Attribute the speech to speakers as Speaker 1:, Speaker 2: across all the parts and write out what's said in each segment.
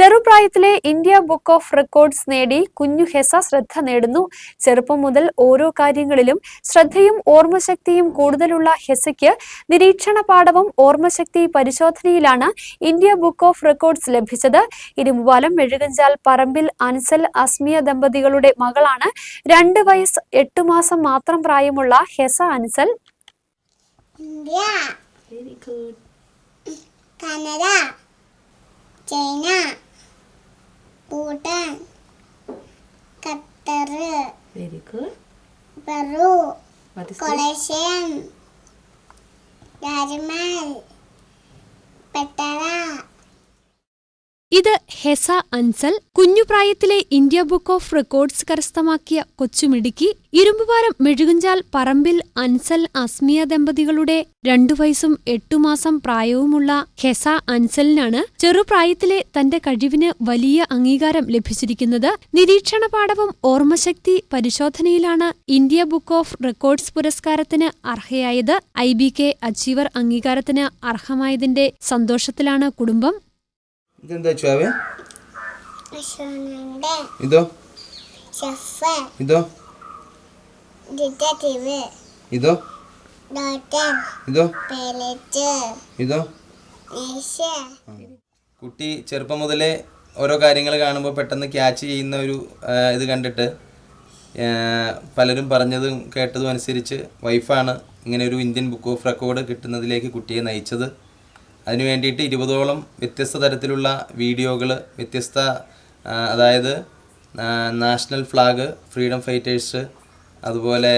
Speaker 1: ചെറുപ്രായത്തിലെ India book of records നേടി കുഞ്ഞു ഹെസ ശ്രദ്ധ നേടുന്നു. ചെറുപ്പം മുതൽ ഓരോ കാര്യങ്ങളിലും ശ്രദ്ധയും ഓർമ്മശക്തിയും കൂടുതലുള്ള ഹെസയ്ക്ക് നിരീക്ഷണ പാഠവും ഓർമ്മശക്തി പരിശോധനയിലാണ് ഇന്ത്യ ബുക്ക് ഓഫ് റെക്കോർഡ്സ് ലഭിച്ചത്. ഇരുമ്പാലം മെഴുകഞ്ചാൽ പറമ്പിൽ അൻസൽ അസ്മിയ ദമ്പതികളുടെ മകളാണ്. രണ്ട് വയസ്സ് എട്ട് മാസം മാത്രം പ്രായമുള്ള Hessa Ansal.
Speaker 2: India. Canada China
Speaker 3: What is this?
Speaker 2: കൊളേഷ്യം രാജമാൽ പെട്ടറ
Speaker 1: ഇത് ഹെസ അൻസൽ കുഞ്ഞുപ്രായത്തിലെ ഇന്ത്യ ബുക്ക് ഓഫ് റെക്കോർഡ്സ് കരസ്ഥമാക്കിയ കൊച്ചുമിടുക്കി ഇരുമ്പുപാലം മെഴുകുഞ്ചാൽ പറമ്പിൽ അൻസൽ അസ്മിയ ദമ്പതികളുടെ രണ്ടു വയസ്സും എട്ടു മാസം പ്രായവുമുള്ള ഹെസ അൻസലിനാണ് ചെറുപ്രായത്തിലെ തന്റെ കഴിവിന് വലിയ അംഗീകാരം ലഭിച്ചിരിക്കുന്നത്. നിരീക്ഷണ പാഠവും ഓർമ്മശക്തി പരിശോധനയിലാണ് ഇന്ത്യ ബുക്ക് ഓഫ് റെക്കോർഡ്സ് പുരസ്കാരത്തിന് അർഹയായത്. ഐ ബി കെ അച്ചീവർ അംഗീകാരത്തിന് അർഹമായതിന്റെ സന്തോഷത്തിലാണ് കുടുംബം.
Speaker 4: ഇതെന്താ ചുവേ ഇതോ? ഇതോ? ഇതോ? ഇതോ? ഇതോ? കുട്ടി ചെറുപ്പം മുതലേ ഓരോ കാര്യങ്ങൾ കാണുമ്പോൾ പെട്ടെന്ന് ക്യാച്ച് ചെയ്യുന്ന ഒരു ഇത് കണ്ടിട്ട് പലരും പറഞ്ഞതും കേട്ടതും അനുസരിച്ച് വൈഫാണ് ഇങ്ങനെ ഒരു ഇന്ത്യൻ ബുക്ക് ഓഫ് റെക്കോർഡ് കിട്ടുന്നതിലേക്ക് കുട്ടിയെ നയിച്ചത്. അതിനു വേണ്ടിയിട്ട് ഇരുപതോളം വ്യത്യസ്ത തരത്തിലുള്ള വീഡിയോകൾ വ്യത്യസ്ത അതായത് നാഷണൽ ഫ്ലാഗ് ഫ്രീഡം ഫൈറ്റേഴ്സ് അതുപോലെ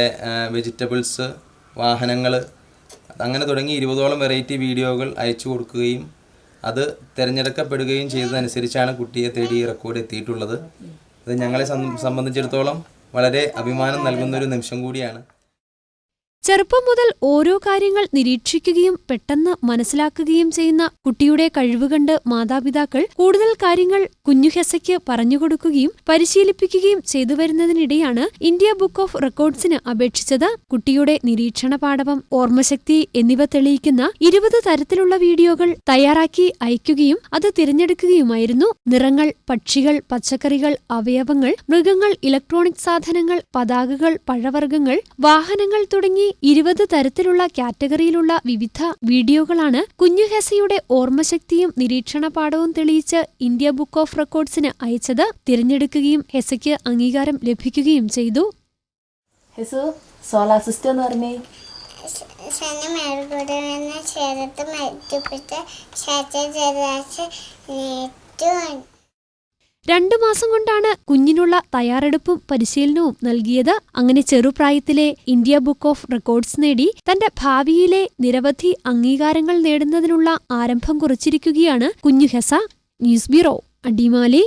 Speaker 4: വെജിറ്റബിൾസ് വാഹനങ്ങൾ അങ്ങനെ തുടങ്ങി ഇരുപതോളം വെറൈറ്റി വീഡിയോകൾ അയച്ചു കൊടുക്കുകയും അത് തിരഞ്ഞെടുക്കപ്പെടുകയും ചെയ്തതനുസരിച്ചാണ് കുട്ടിയെ തേടി റെക്കോർഡ് എത്തിയിട്ടുള്ളത്. അത് ഞങ്ങളെ സംബന്ധിച്ചിടത്തോളം വളരെ അഭിമാനം നൽകുന്ന ഒരു നിമിഷം കൂടിയാണ്.
Speaker 1: ചെറുപ്പം മുതൽ ഓരോ കാര്യങ്ങൾ നിരീക്ഷിക്കുകയും പെട്ടെന്ന് മനസ്സിലാക്കുകയും ചെയ്യുന്ന കുട്ടിയുടെ കഴിവ് കണ്ട് മാതാപിതാക്കൾ കൂടുതൽ കാര്യങ്ങൾ കുഞ്ഞു ഹെസയ്ക്ക് പറഞ്ഞുകൊടുക്കുകയും പരിശീലിപ്പിക്കുകയും ചെയ്തു വരുന്നതിനിടെയാണ് ഇന്ത്യ ബുക്ക് ഓഫ് റെക്കോർഡ്സിന് അപേക്ഷിച്ചത് കുട്ടിയുടെ നിരീക്ഷണ പാഠവം ഓർമ്മശക്തി എന്നിവ തെളിയിക്കുന്ന ഇരുപത് തരത്തിലുള്ള വീഡിയോകൾ തയ്യാറാക്കി അയക്കുകയും അത് തിരഞ്ഞെടുക്കുകയുമായിരുന്നു. നിറങ്ങൾ പക്ഷികൾ പച്ചക്കറികൾ അവയവങ്ങൾ മൃഗങ്ങൾ ഇലക്ട്രോണിക് സാധനങ്ങൾ പതാകകൾ പഴവർഗങ്ങൾ വാഹനങ്ങൾ തുടങ്ങി ഇരുപത് തരത്തിലുള്ള കാറ്റഗറിയിലുള്ള വിവിധ വീഡിയോകളാണ് കുഞ്ഞു ഹെസയുടെ ഓർമ്മശക്തിയും നിരീക്ഷണ പാഠവും തെളിയിച്ച് ഇന്ത്യ ബുക്ക് ഓഫ് റെക്കോർഡ്സിന് അയച്ചത് തിരഞ്ഞെടുക്കുകയും ഹെസയ്ക്ക് അംഗീകാരം ലഭിക്കുകയും ചെയ്തു.
Speaker 3: ഹെസു സോളാർ സിസ്റ്റം എന്ന് പറഞ്ഞേ.
Speaker 2: ചേർത്ത്
Speaker 1: രണ്ടു മാസം കൊണ്ടാണ് കുഞ്ഞിനുള്ള തയ്യാറെടുപ്പും പരിശീലനവും നൽകിയത്. അങ്ങനെ ചെറുപ്രായത്തിലെ ഇന്ത്യ ബുക്ക് ഓഫ് റെക്കോർഡ്സ് നേടി. തന്റെ ഭാവിയിലെ നിരവധി അംഗീകാരങ്ങൾ നേടുന്നതിനുള്ള ആരംഭം കുറിച്ചിരിക്കുകയാണ് കുഞ്ഞു ഹെസ. News bureau Adimali.